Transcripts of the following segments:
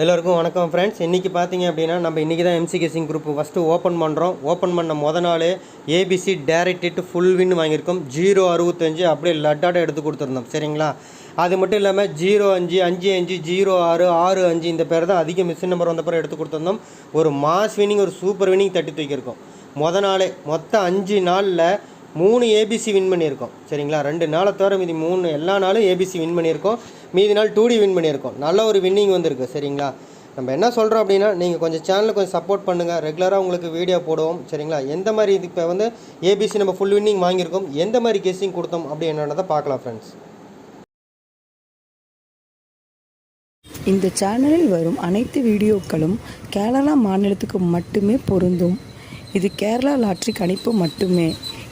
எல்லோருக்கும் வணக்கம் ஃப்ரெண்ட்ஸ் இன்றைக்கி பார்த்தீங்க அப்படின்னா நம்ம இன்றைக்கி தான் MC guessing group first open பண்ணுறோம் ஓப்பன் பண்ண முத நாள் ஏபிசி டேரக்டட் ஃபுல் வின் வாங்கியிருக்கோம். ஜீரோ அறுபத்தஞ்சு அப்படியே லட்டாட எடுத்து கொடுத்துருந்தோம். சரிங்களா? அது மட்டும் இல்லாமல் ஜீரோ அஞ்சு அஞ்சு அஞ்சு ஜீரோ ஆறு ஆறு அஞ்சு இந்த பேர் தான் அதிக மிஷின் நம்பர் வந்த பிறகு எடுத்து கொடுத்துருந்தோம். ஒரு மாஸ் வினிங் ஒரு சூப்பர் வினிங் தட்டி தூக்கியிருக்கோம். முத நாளே மொத்தம் அஞ்சு நாளில் மூணு ஏபிசி வின் பண்ணியிருக்கோம். சரிங்களா? ரெண்டு நாளை தவிர மீதி மூணு எல்லா நாளும் ஏபிசி வின் பண்ணியிருக்கோம். மீதி நாள் டூ டி வின் பண்ணியிருக்கோம். நல்ல ஒரு வின்னிங் வந்திருக்கு சரிங்களா? நம்ம என்ன சொல்கிறோம் அப்படின்னா நீங்கள் கொஞ்சம் சேனலை கொஞ்சம் சப்போர்ட் பண்ணுங்கள் ரெகுலராக உங்களுக்கு வீடியோ போடுவோம் சரிங்களா? எந்த மாதிரி இது இப்போ வந்து ஏபிசி நம்ம ஃபுல் வின்னிங் வாங்கியிருக்கோம் எந்த மாதிரி கெஸ்டிங் கொடுத்தோம் அப்படி என்னன்றதை பார்க்கலாம் ஃப்ரெண்ட்ஸ் இந்த சேனலில் வரும் அனைத்து வீடியோக்களும் கேரளா மாநிலத்துக்கு மட்டுமே பொருந்தும். இது கேரளா லாட்ரி கணிப்பு மட்டுமே.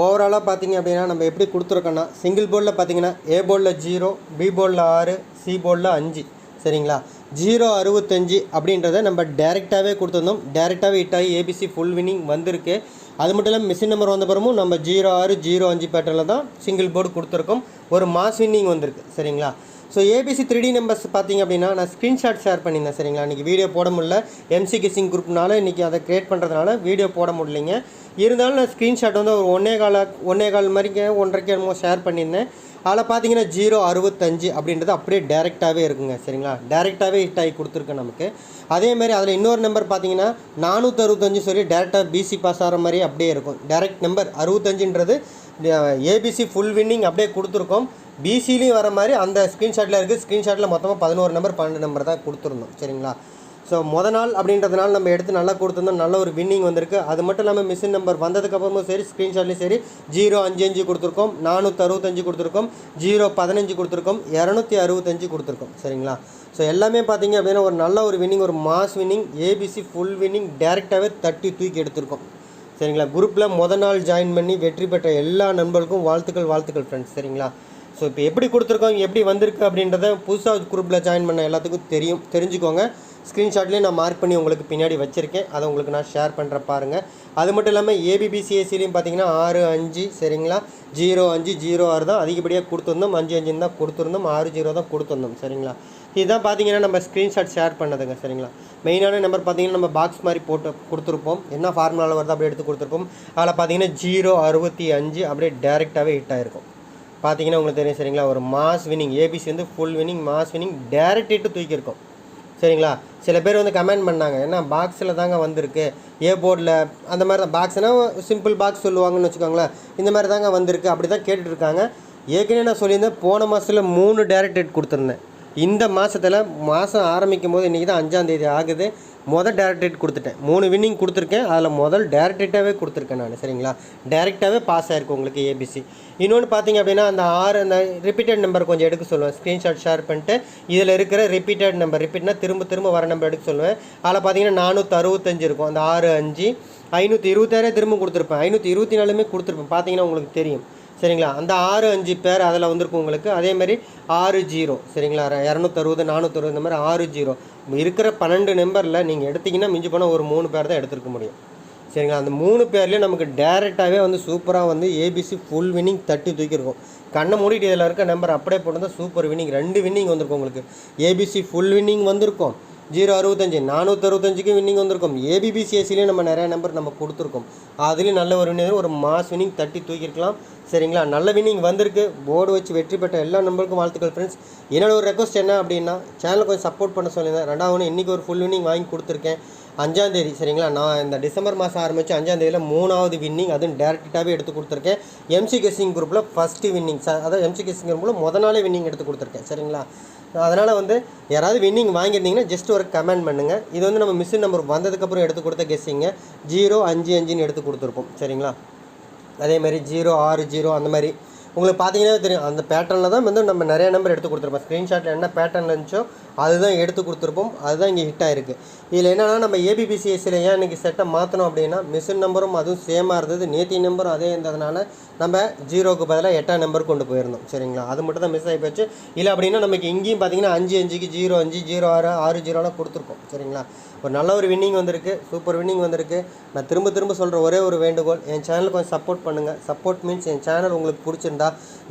ஓவராலாக பார்த்தீங்க அப்படின்னா நம்ம எப்படி கொடுத்துருக்கோன்னா சிங்கிள் போர்டில் பார்த்தீங்கன்னா ஏ போர்டில் ஜீரோ பி போர்டில் ஆறு சி போர்டில் அஞ்சு. சரிங்களா? ஜீரோ அறுபத்தஞ்சு அப்படின்றத நம்ம டேரெக்டாகவே கொடுத்துருந்தோம். டேரெக்டாகவே ஹிட் ஆகி ஏபிசி ஃபுல் வின்னிங் வந்திருக்கு. அது மட்டும் இல்லாமல் மிஷின் நம்பர் வந்த பிறமும் நம்ம ஜீரோ ஆறு ஜீரோ அஞ்சு பேட்டர்னில் தான் சிங்கிள் போர்டு கொடுத்துருக்கோம். ஒரு மாஸ் வின்னிங் வந்திருக்கு. சரிங்களா? So ABC three D numbers பார்த்தீங்க அப்படின்னா நான் ஸ்க்ரீன்ஷாட் ஷேர் பண்ணியிருந்தேன் சரிங்களா? இன்றைக்கி வீடியோ போட முடியல. எம்சி கிசிங் குரூப்னால இன்றைக்கி அதை க்ரியேட் பண்ணுறதுனால வீடியோ போட முடியலைங்க. இருந்தாலும் நான் ஸ்க்ரீன்ஷாட் வந்து ஒரு ஒன்றே கால ஒன்றே கால் மாதிரிக்கு ஒன்றரைக்கு என்னமோ ஷேர் பண்ணியிருந்தேன். அதில் பார்த்தீங்கன்னா ஜீரோ அறுபத்தஞ்சு அப்படின்றது அப்படியே டேரெக்டாகவே இருக்குங்க சரிங்களா? டேரெக்டாகவே ஹிட் ஆகி கொடுத்துருக்கு நமக்கு. அதேமாதிரி அதில் இன்னொரு நம்பர் பார்த்தீங்கன்னா நானூற்றி அறுபத்தஞ்சு சொல்லி டேரெக்டாக பிசி பாஸ் ஆகிற மாதிரி அப்படியே இருக்கும். டேரெக்ட் நம்பர் அறுபத்தஞ்சுன்றது ஏபிசி ஃபுல் வின்னிங் அப்படியே கொடுத்துருக்கோம். பிசிலையும் வர மாதிரி அந்த ஸ்க்ரீன்ஷாட்டில் இருக்குது ஸ்க்ரீன்ஷாட்டில் மொத்தமாக பதினோரு நம்பர் பன்னெண்டு நம்பர் தான் கொடுத்துருந்தோம் சரிங்களா? ஸோ முத நாள் அப்படின்றதுனால நம்ம எடுத்து நல்லா கொடுத்துருந்தோம். நல்ல ஒரு வின்னிங் வந்திருக்கு. அது மட்டும் இல்லாமல் மிஷின் நம்பர் வந்ததுக்கப்புறமும் சரி ஸ்க்ரீன்ஷாட்லேயும் சரி ஜீரோ அஞ்சு அஞ்சு கொடுத்துருக்கோம். நானூற்றி அறுபத்தஞ்சு கொடுத்துருக்கோம். ஜீரோ பதினஞ்சு கொடுத்துருக்கோம். இரநூத்தி அறுபத்தஞ்சு கொடுத்துருக்கோம். சரிங்களா? ஸோ எல்லாமே பார்த்தீங்க அப்படின்னா ஒரு நல்ல ஒரு வின்னிங் ஒரு mass winning ABC full winning டேரெக்டாகவே தட்டி தூக்கி எடுத்திருக்கோம். சரிங்களா? குரூப்பில் முத நாள் ஜாயின் பண்ணி வெற்றி பெற்ற எல்லா நண்பர்களுக்கும் வாழ்த்துக்கள் வாழ்த்துக்கள் ஃப்ரெண்ட்ஸ் சரிங்களா? ஸோ இப்போ எப்படி கொடுத்துருக்கோம் எப்படி வந்திருக்கு அப்படின்றத புதுசாக குரூப்பில் ஜாயின் பண்ண எல்லாத்துக்கும் தெரியும் தெரிஞ்சுக்கோங்க. ஸ்க்ரீன்ஷாட்லேயும் நான் மார்க் பண்ணி உங்களுக்கு பின்னாடி வச்சுருக்கேன். அதை உங்களுக்கு நான் ஷேர் பண்ணுற பாருங்கள் அது மட்டும் இல்லாமல் ஏபிபிசிஎஸ்சிலையும் பார்த்தீங்கன்னா ஆறு அஞ்சு சரிங்களா? ஜீரோ அஞ்சு ஜீரோ ஆறு தான் அதிகப்படியாக கொடுத்துருந்தோம். அஞ்சு அஞ்சுன்னு தான் கொடுத்துருந்தோம். ஆறு ஜீரோ தான் கொடுத்துருந்தோம் சரிங்களா? இதுதான் பார்த்தீங்கன்னா நம்ம ஸ்க்ரீன்ஷாட் ஷேர் பண்ணதுங்க சரிங்களா? மெயினான நம்பர் பார்த்தீங்கன்னா நம்ம பாக்ஸ் மாதிரி போட்டு கொடுத்துருப்போம். என்ன ஃபார்முலாவில் வருதோ அப்படியே எடுத்து கொடுத்துருப்போம். அதில் பார்த்தீங்கன்னா ஜீரோ அறுபத்தி அஞ்சு அப்படியே டேரெக்டாகவே ஹிட் ஆகிருக்கும் பார்த்தீங்கன்னா உங்களுக்கு தெரியும் சரிங்களா? ஒரு மாஸ் வினிங் ஏபிசி வந்து full winning mass winning direct இட்டு தூக்கியிருக்கோம். சரிங்களா? சில பேர் வந்து கமெண்ட் பண்ணாங்க ஏன்னா பாக்ஸில் தாங்க வந்திருக்கு? ஏ போர்டில் அந்த மாதிரி தான் பாக்ஸ்னால் சிம்பிள் பாக்ஸ் சொல்லுவாங்கன்னு வச்சுக்கோங்களேன். இந்த மாதிரி தாங்க வந்திருக்கு அப்படி தான் கேட்டுட்ருக்காங்க. ஏற்கனவே நான் சொல்லியிருந்தேன் போன மாதத்தில் மூணு டேரக்ட் ஹிட் கொடுத்துருந்தேன். இந்த மாதத்தில் மாதம் ஆரம்பிக்கும் போது இன்றைக்கி தான் அஞ்சாந்தேதி ஆகுது. முதல் டேரக்ட் ஹிட் கொடுத்துட்டேன். மூணு வின்னிங் கொடுத்துருக்கேன். அதில் முதல் டேரக்ட் ஹிட்டாகவே கொடுத்துருக்கேன் நான் சரிங்களா? டேரெக்டாகவே பாஸ் ஆகிருக்கு உங்களுக்கு ஏபிசி இன்னொன்று பார்த்தீங்க அப்படின்னா அந்த ஆறு அந்த ரிப்பீட்டட் நம்பர் கொஞ்சம் எடுக்க சொல்லுவேன். ஸ்க்ரீன்ஷாட் ஷேர் பண்ணிட்டு இதில் இருக்கிற ரிப்பீட்டட் நம்பர் ரிப்பீட்னா திரும்ப திரும்ப வர நம்பர் எடுக்க சொல்லுவேன். அதில் பார்த்தீங்கன்னா நானூற்றி அறுபத்தஞ்சு இருக்கும். அந்த ஆறு அஞ்சு ஐநூற்றி இருபத்தாயிரே திரும்ப கொடுத்துருப்பேன். ஐநூற்றி இருபத்தி நாலுமே கொடுத்துருப்பேன். பார்த்தீங்கன்னா உங்களுக்கு தெரியும். சரிங்களா? அந்த ஆறு அஞ்சு பேர் அதில் வந்திருக்கும் உங்களுக்கு. அதே மாதிரி ஆறு ஜீரோ. சரிங்களா? இரநூத்தறுபது நானூற்றறுபது இந்த மாதிரி ஆறு ஜீரோ. இருக்கிற பன்னெண்டு நம்பரில் நீங்கள் எடுத்தீங்கன்னா மிஞ்சி போனால் ஒரு மூணு பேர் தான் எடுத்துருக்க முடியும். சரிங்களா? அந்த மூணு பேர்லேயும் நமக்கு டேரெக்டாகவே வந்து சூப்பராக வந்து ஏபிசி ஃபுல் வின்னிங் தட்டி தூக்கியிருக்கும். கண்ணை மூடிட்டு இதில் இருக்க நம்பர் அப்படியே போட்டு தான் சூப்பர் வின்னிங் ரெண்டு வின்னிங் வந்திருக்கும் உங்களுக்கு. ஏபிசி ஃபுல் வின்னிங் வந்திருக்கும். ஜீரோ அறுபத்தஞ்சு நானூற்றி அறுபத்தஞ்சுக்கு வின்னிங் வந்திருக்கும். ஏபிபிசிஎஸ்சிலையும் நம்ம நிறைய நம்பர் நம்ம கொடுத்துருக்கோம். அதுலேயும் நல்ல ஒரு வின்னிங் ஒரு மாஸ் வின்னிங் தட்டி தூக்கியிருக்கலாம். சரிங்களா? நல்ல வின்னிங் வந்திருக்கு. போர்டு வச்சு வெற்றி பெற்ற எல்லா நம்பருக்கும் வாழ்த்துக்கள் ஃப்ரெண்ட்ஸ் என்னோட ஒரு ரெக்வஸ்ட் என்ன அப்படின்னா சேனலுக்கு கொஞ்சம் சப்போர்ட் பண்ண சொல்லியிருந்தேன். ரெண்டாவது இன்றைக்கி ஒரு ஃபுல் வின்னிங் வாங்கி கொடுத்துருக்கேன். அஞ்சாந்தேதி சரிங்களா? நான் இந்த டிசம்பர் மாதம் ஆரம்பித்து அஞ்சாந்தேதியில் மூணாவது வின்னிங் அதுவும் டேரெக்டாகவே எடுத்து கொடுத்துருக்கேன். எம்சி கெஸ்ஸிங் குரூப்பில் ஃபஸ்ட்டு வின்னிங் சார் அதாவது எம்சி கெஸ்ஸிங் குரூப்பில் முத நாளே வின்னிங் எடுத்து கொடுத்துருக்கேன். சரிங்களா? அதனால் வந்து யாராவது வின்னிங் வாங்கியிருந்தீங்கன்னா ஜஸ்ட் ஒரு கமெண்ட் பண்ணுங்கள் இது வந்து நம்ம மிஷின் நம்பர் வந்ததுக்கப்புறம் எடுத்து கொடுத்த கெஸ்ஸிங்க ஜீரோ அஞ்சு அஞ்சுன்னு எடுத்து கொடுத்துருப்போம். சரிங்களா? அதே மாதிரி ஜீரோ ஆறு ஜீரோ அந்த மாதிரி உங்களுக்கு பார்த்தீங்கன்னா தெரியும். அந்த பேட்டர்னில் தான் வந்து நம்ம நிறைய நம்பர் எடுத்து கொடுத்துருப்போம். ஸ்க்ரீன்ஷாட்டில் என்ன பேட்டர்ன் இருந்துச்சோ அதுதான் எடுத்து கொடுத்துருப்போம். அதுதான் இங்கே ஹிட் ஆயிருக்கு. இதில் என்னென்னா நம்ம ஏபிபிசிஎஸ்சியில் ஏன் இன்றைக்கி செட்டை மாற்றணும் அப்படின்னா மிஷின் நம்பரும் அதுவும் சேமாக இருந்தது நேத்தி நம்பரும் அதே இருந்ததுனால நம்ம ஜீரோக்கு பதிலாக எட்டாம் நம்பர் கொண்டு போயிருந்தோம். சரிங்களா? அது மட்டும் தான் மிஸ் ஆகி போச்சு. இல்லை அப்படின்னா நமக்கு இங்கேயும் பார்த்தீங்கன்னா அஞ்சு அஞ்சுக்கு ஜீரோ அஞ்சு ஜீரோ ஆறு ஆறு ஜீரோலாம் கொடுத்துருக்கோம் சரிங்களா? ஒரு நல்ல ஒரு வின்னிங் வந்திருக்கு சூப்பர் வின்னிங் வந்திருக்கு. நான் திரும்ப திரும்ப சொல்கிற ஒரே ஒரு வேண்டுகோள் என் சேனலுக்கு கொஞ்சம் சப்போர்ட் பண்ணுங்கள் சப்போர்ட் மீன்ஸ் என் சேனல் உங்களுக்கு பிடிச்சிருந்தா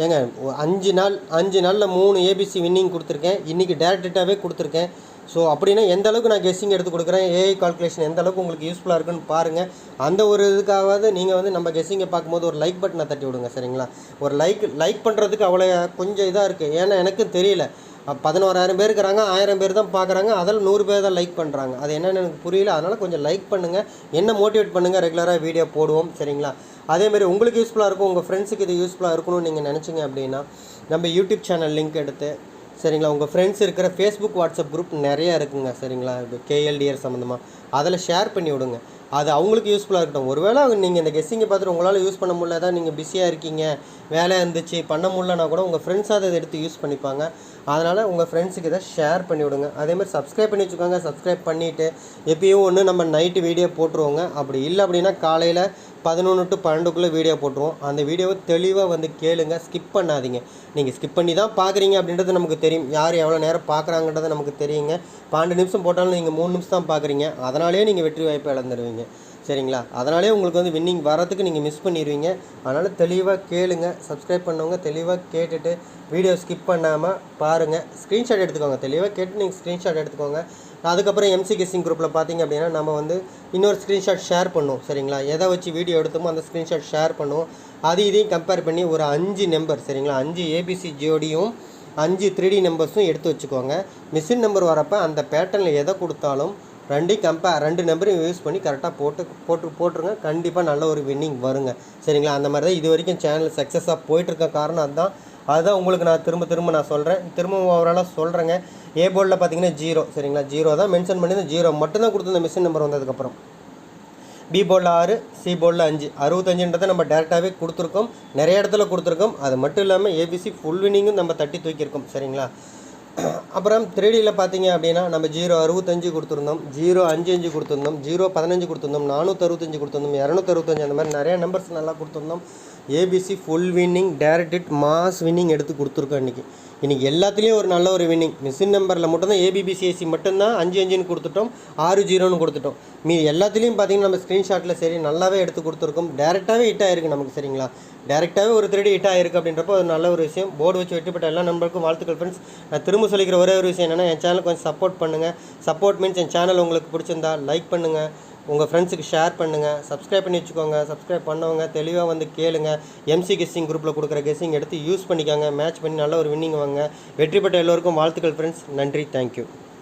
ஏங்க அஞ்சு நாள் அஞ்சு நாளில் மூணு ஏபிசி வின்னிங் கொடுத்துருக்கேன். இன்றைக்கி டேரக்டாகவே கொடுத்துருக்கேன். ஸோ அப்படின்னா எந்த அளவுக்கு நான் கெஸ்ஸிங் எடுத்து கொடுக்குறேன்? ஏஐ கால்குலேஷன் எந்த அளவுக்கு உங்களுக்கு யூஸ்ஃபுல்லாக இருக்குன்னு பாருங்கள் அந்த ஒரு இதுக்காவது நீங்கள் வந்து நம்ம கெஸ்ஸிங்கை பார்க்கும்போது ஒரு லைக் பட்டனை தட்டி விடுங்க சரிங்களா? ஒரு லைக் லைக் பண்ணுறதுக்கு அவ்வளோ கொஞ்சம் இதாக இருக்குது ஏன்னா எனக்கும் தெரியல. பதினோராயிரம் பேர் இருக்கிறாங்க ஆயிரம் பேர் தான் பார்க்குறாங்க அதில் நூறு பேர் தான் லைக் பண்ணுறாங்க அது என்னென்னு எனக்கு புரியல. அதனால் கொஞ்சம் லைக் பண்ணுங்கள் என்ன மோட்டிவேட் பண்ணுங்கள் ரெகுலராக வீடியோ போடுவோம் சரிங்களா? அதேமாதிரி உங்களுக்கு யூஸ்ஃபுல்லாக இருக்கும் உங்கள் ஃப்ரெண்ட்ஸுக்கு இது யூஸ்ஃபுல்லாக இருக்கணும்னு நீங்கள் நினச்சிங்க அப்படின்னா நம்ம யூடியூப் சேனல் லிங்க் எடுத்து சரிங்களா உங்கள் ஃப்ரெண்ட்ஸ் இருக்கிற ஃபேஸ்புக் வாட்ஸ்அப் குரூப் நிறையா இருக்குங்க சரிங்களா? இது கேஎல்டிஆர் சம்மந்தமாக அதில் ஷேர் பண்ணி விடுங்க. அது அவங்களுக்கு யூஸ்ஃபுல்லாக இருக்கட்டும். ஒருவேளை நீங்கள் இந்த கெஸ்ஸிங்கை பார்த்துட்டு உங்களால் யூஸ் பண்ண முடியல தான் நீங்கள் பிஸியாக இருக்கீங்க வேலை இருந்துச்சு பண்ண முடியலனா கூட உங்கள் ஃப்ரெண்ட்ஸாக அதை எடுத்து யூஸ் பண்ணிப்பாங்க. அதனால் உங்கள் ஃப்ரெண்ட்ஸுக்கு இதை ஷேர் பண்ணி விடுங்க. அதேமாதிரி சப்ஸ்கிரைப் பண்ணி வச்சுக்கோங்க. சப்ஸ்கிரைப் பண்ணிவிட்டு எப்பயும் ஒன்று நம்ம நைட்டு வீடியோ போட்டுருவோங்க. அப்படி இல்லை அப்படின்னா காலையில் பதினொன்று டு பன்னெண்டுக்குள்ளே வீடியோ போட்டுருவோம். அந்த வீடியோவை தெளிவாக வந்து கேளுங்க. ஸ்கிப் பண்ணாதீங்க. நீங்கள் ஸ்கிப் பண்ணி தான் பார்க்குறீங்க அப்படின்றது நமக்கு தெரியும். யார் எவ்வளோ நேரம் பார்க்குறாங்கன்றது நமக்கு தெரியுங்க. பன்னெண்டு நிமிஷம் போட்டாலும் நீங்கள் மூணு நிமிஷம் தான் பார்க்குறீங்க. அதனால் நீங்கள் வெற்றி வாய்ப்பு இழந்துருவீங்க. சரிங்களா? அதனாலே உங்களுக்கு வந்து வின்னிங் வரத்துக்கு நீங்கள் மிஸ் பண்ணிடுவீங்க அதனால் தெளிவாக கேளுங்க. சப்ஸ்கிரைப் பண்ணவங்க தெளிவாக கேட்டுட்டு வீடியோ ஸ்கிப் பண்ணாமல் பாருங்கள் ஸ்க்ரீன்ஷாட் எடுத்துக்கோங்க. தெளிவாக கேட்டு நீங்கள் ஸ்க்ரீன்ஷாட் எடுத்துக்கோங்க. அதுக்கப்புறம் எம்சி கெஸ்ஸிங் குரூப்பில் பார்த்தீங்க அப்படின்னா நம்ம வந்து இன்னொரு ஸ்க்ரீன்ஷாட் ஷேர் பண்ணுவோம். சரிங்களா? எதை வச்சு வீடியோ எடுத்தோமோ அந்த ஸ்க்ரீன்ஷாட் ஷேர் பண்ணுவோம். அது இதையும் கம்பேர் பண்ணி ஒரு அஞ்சு நம்பர் சரிங்களா? அஞ்சு ஏபிசி ஜியோடியும் அஞ்சு த்ரீ டி நம்பர்ஸும் எடுத்து வச்சுக்கோங்க. மிஷின் நம்பர் வரப்போ அந்த பேட்டர்னில் எதை கொடுத்தாலும் ரெண்டையும் கம்பேர் ரெண்டு நம்பரையும் யூஸ் பண்ணி கரெக்டாக போட்டு போட்டு போட்டுருங்க. கண்டிப்பாக நல்ல ஒரு வின்னிங் வருங்க. சரிங்களா? அந்த மாதிரி தான் இது வரைக்கும் சேனல் சக்ஸஸாக போயிட்டுருக்க காரணம் அதுதான். அதுதான் உங்களுக்கு நான் திரும்ப திரும்ப நான் சொல்கிறேன் திரும்ப ஓவராலாக சொல்கிறேங்க ஏ போர்டில் பார்த்தீங்கன்னா ஜீரோ சரிங்களா? ஜீரோ தான் மென்ஷன் பண்ணி ஜீரோ மட்டும்தான் கொடுத்துருந்த மிஷின் நம்பர் வந்ததுக்கப்புறம் பி போர்டில் ஆறு சி போர்டில் அஞ்சு. அறுபத்தஞ்சுன்றதை நம்ம டேரெக்டாகவே கொடுத்துருக்கோம். நிறைய இடத்துல கொடுத்துருக்கோம். அது மட்டும் இல்லாமல் ஏபிசி ஃபுல் வினிங்கும் நம்ம தட்டி தூக்கியிருக்கோம். சரிங்களா? அப்புறம் த்ரீடியில் பார்த்தீங்க அப்படின்னா நம்ம ஜீரோ அறுபத்தஞ்சு கொடுத்துருந்தோம் ஜீரோ அஞ்சு அஞ்சு கொடுத்துருந்தோம் ஜீரோ பதினஞ்சு கொடுத்துருந்தோம் நானூற்றறுபத்தஞ்சு கொடுத்துருந்தோம் இரநூத்தறுபத்தஞ்சு அந்த மாதிரி நிறைய நம்பர்ஸ் நல்லா கொடுத்துருந்தோம். ABC full winning direct mass winning எடுத்து கொடுத்துருக்கோம் இன்றைக்கி இன்றைக்கி எல்லாத்துலேயும் ஒரு நல்ல ஒரு வின்னிங் மிஷின் நம்பரில் மட்டும்தான் ஏபிபிசிஎஸ்சி மட்டும்தான் அஞ்சு அஞ்சுன்னு கொடுத்துட்டோம் ஆறு ஜீரோன்னு கொடுத்துட்டோம். மீ எல்லாத்துலேயும் பார்த்தீங்கன்னா நம்ம ஸ்க்ரீன்ஷாட்டில் சரி நல்லாவே எடுத்து கொடுத்துருக்கோம். டேரெக்டாகவே ஹிட் ஆயிருக்கு நமக்கு சரிங்களா? டேரெக்டாகவே ஒரு திருடி ஹிட் ஆயிருக்கு அப்படின்றப்போ ஒரு நல்ல ஒரு விஷயம். போர்டு வச்சு வெற்றிப்பட்ட எல்லா நம்பருக்கும் வாழ்த்துக்கள் ஃப்ரெண்ட்ஸ் நான் திரும்ப சொல்லிக்கிற ஒரே ஒரு விஷயம் என்னென்னா என் சேனல் கொஞ்சம் சப்போர்ட் பண்ணுங்கள் சப்போர்ட் மீன்ஸ் என் சேனல் உங்களுக்கு பிடிச்சிருந்தா லைக் பண்ணுங்கள் உங்கள் ஃப்ரெண்ட்ஸுக்கு ஷேர் பண்ணுங்கள் சப்ஸ்கிரைப் பண்ணி வச்சுக்கோங்க. சப்ஸ்கிரைப் பண்ணவங்க தெளிவாக வந்து கேளுங்க. எம்சி கெஸ்ஸிங் குரூப்பில் கொடுக்குற கெஸ்ஸிங் எடுத்து யூஸ் பண்ணிக்கோங்க. மேட்ச் பண்ணி நல்ல ஒரு வின்னிங் வாங்க. வெற்றி பெற்ற எல்லோருக்கும் வாழ்த்துக்கள் ஃப்ரெண்ட்ஸ் நன்றி. தேங்க்யூ